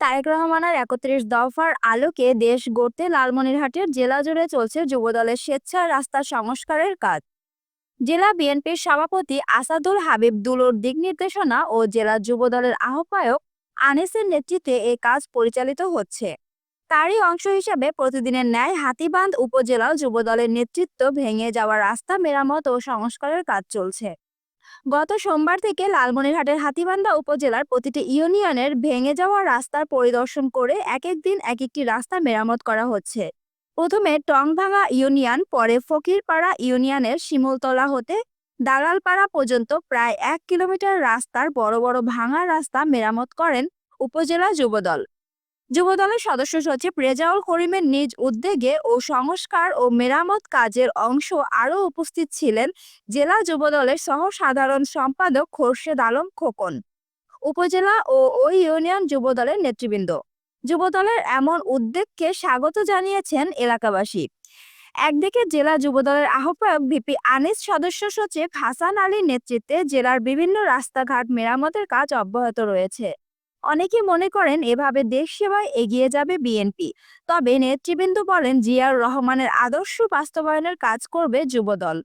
তারেক রহমানের একত্রিশ দফার আলোকে দেশ গড়তে লালমনিরহাটের জেলা জুড়ে চলছে যুবদলের স্বেচ্ছা রাস্তা সংস্কারের কাজ। জেলা বিএনপির সভাপতি আসাদুল হাবিব দুলোর দিক নির্দেশনা ও জেলা যুবদলের আহ্বায়ক আনিসের নেতৃত্বে এ কাজ পরিচালিত হচ্ছে। তারই অংশ হিসেবে প্রতিদিনের ন্যায় হাতিবান্ধ উপজেলা যুবদলের নেতৃত্ব ভেঙে যাওয়া রাস্তা মেরামত ও সংস্কারের কাজ চলছে। গত সোমবার থেকে লালমনিরহাটের হাতিবান্ধা উপজেলার প্রতিটি ইউনিয়নের ভেঙে যাওয়া রাস্তার পরিদর্শন করে এক এক দিন এক একটি রাস্তা মেরামত করা হচ্ছে। প্রথমে টংভাঙা ইউনিয়ন, পরে ফকিরপাড়া ইউনিয়নের শিমুলতলা হতে দালালপাড়া পর্যন্ত প্রায় এক কিলোমিটার রাস্তার বড় বড় ভাঙা রাস্তা মেরামত করেন উপজেলা যুবদল। যুবদলের সদস্য সচিব রেজাউল করিমের নিজ উদ্যোগে ও সংস্কার ও মেরামত কাজের অংশ আরও উপস্থিত ছিলেন জেলা যুবদলের সহ সাধারণ সম্পাদক খোরশেদ আলম খোকন, উপজেলা ও ওই ইউনিয়ন যুবদলের নেতৃবৃন্দ। যুবদলের এমন উদ্যোগকে স্বাগত জানিয়েছেন এলাকাবাসী। একদিকে জেলা যুবদলের আহ্বায়ক ভিপি আনিস, সদস্য সচিব হাসান আলীর নেতৃত্বে জেলার বিভিন্ন রাস্তাঘাট মেরামতের কাজ অব্যাহত রয়েছে। অনেকে মনে করেন এভাবে দেশ সেবায় এগিয়ে যাবে বিএনপি। তবে নেতৃবৃন্দ বলেন জিয়াউর রহমানের আদর্শ বাস্তবায়নের কাজ করবে Jubodal.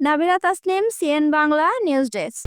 Nabira Taslim CN Bangla, news desk.